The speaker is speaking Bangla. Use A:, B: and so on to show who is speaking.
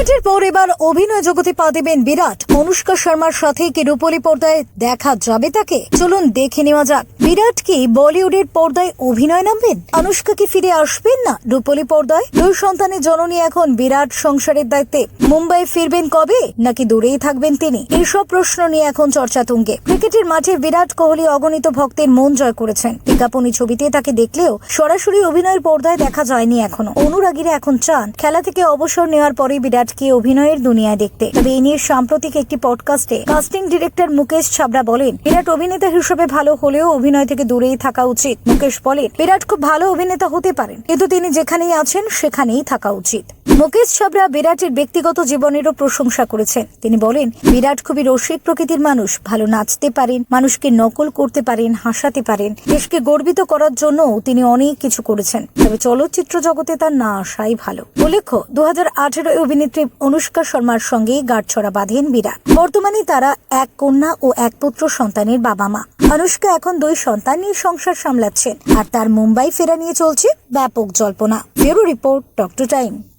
A: ক্রিকেটের পর এবার অভিনয় জগতে পা দেবেন বিরাট। অনুষ্কা শর্মার সাথে কি রূপলি পর্দায় দেখা যাবে তাকে? চলুন দেখে নেওয়া যাক। বিরাট কি বলিউডের পর্দায় অভিনয় নামবেন? অনুষ্কা কি ফিরে আসবেন না রূপলি পর্দায়? দুই সন্তানের জননী এখন বিরাট সংসারের দায়িত্বে। মুম্বাই ফিরবেন কবে? নাকি দূরেই থাকবেন তিনি? এইসব প্রশ্ন নিয়ে এখন চর্চা তুঙ্গে। ক্রিকেটের মাঠে বিরাট কোহলি অগণিত ভক্তের মন জয় করেছেন। বিজ্ঞাপনী ছবিতে তাকে দেখলেও সরাসরি অভিনয়ের পর্দায় দেখা যায়নি এখনও। অনুরাগীরা এখন চান খেলা থেকে অবসর নেওয়ার পরে বিরাটকে অভিনয়ের দুনিয়ায় দেখতে। তবে এই নিয়ে সাম্প্রতিক একটি পডকাস্টে কাস্টিং ডিরেক্টর মুকেশ ছাবড়া বলেন, বিরাট অভিনেতা হিসেবে ভালো হলেও অভিনয় থেকে দূরেই থাকা উচিত। মুকেশ বলেন, বিরাট খুব ভালো অভিনেতা হতে পারেন, কিন্তু তিনি যেখানেই আছেন, সেখানেই থাকা উচিত। মুকেশ ছাবড়া বিরাটের ব্যক্তিগত জীবনেরও প্রশংসা করেছেন। তিনি বলেন, বিরাট খুবই রসিক প্রকৃতির মানুষ। ভালো নাচতে পারেন, মানুষকে নকল করতে পারেন, হাসাতে পারেন। দেশকে গর্বিত করার জন্য তিনি অনেক কিছু করেছেন। তবে চলচ্চিত্র জগতে তার না আসাই ভালো। উল্লেখ্য দু হাজার আঠেরো অভিনেত্রী অনুষ্কা শর্মার সঙ্গে গাঁটছড়া বাঁধেন বিরাট। বর্তমানে তারা এক কন্যা ও এক পুত্র সন্তানের বাবা মা অনুষ্কা এখন দুই সন্তান নিয়ে সংসার সামলাচ্ছেন। আর তার মুম্বাই ফেরা নিয়ে চলছে ব্যাপক জল্পনা। Bureau report, doctor time.